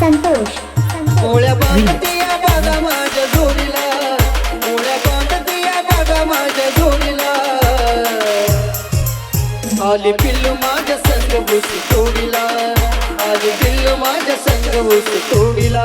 संतोष. ओळ्या बागा माझ्या माझ्या पिल्लू माझ्या संग भूस तोडीला आली पिल्लू माझ्या संग भूस तोडीला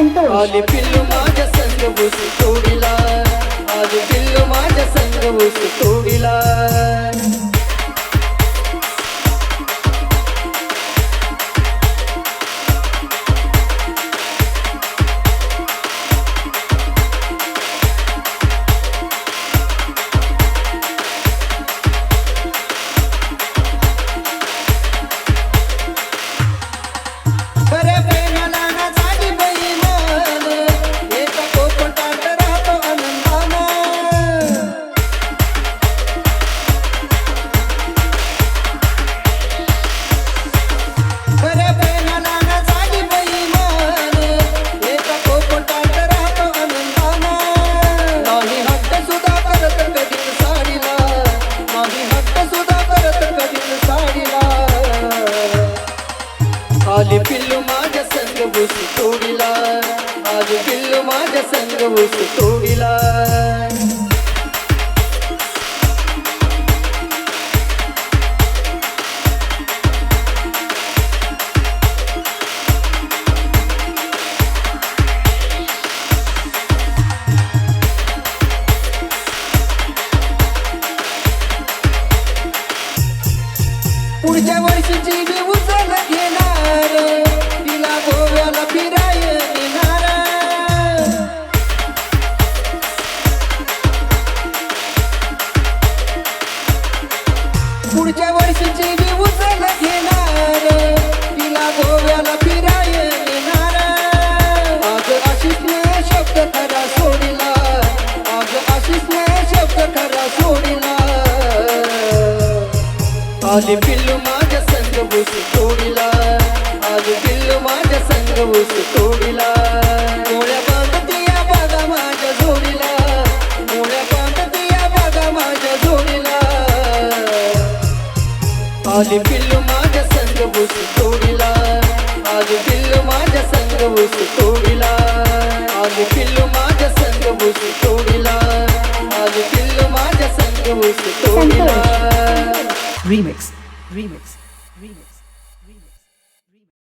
संतोष आले पिल्लू माझ्या संग ऊस तोडीला आले पिल्लू माझ्या संग ऊस तोडीला संग ऊस तोडीला आली पिल्लू माझ्या संग ऊस तोडीला पुढच्या वर्षीची पुढच्या वर्षीची मी उचल घेणार. तिला गोव्याला फिराय येणार. आज आशिषने शब्द खरा सोडिला. आज आशिषने शब्द खरा सोडिला. आली पिल्लू माझ्या संग बुस तोडिला. आज पिल्लू माझ्या संग बुस तोडिला. आली पिल्लू माझ्या संग ऊस तोडीला आली पिल्लू माझ्या संग ऊस तोडीला आली पिल्लू माझ्या संग ऊस तोडीला आली पिल्लू माझ्या संग ऊस तोडीला Remix. Remix. Remix.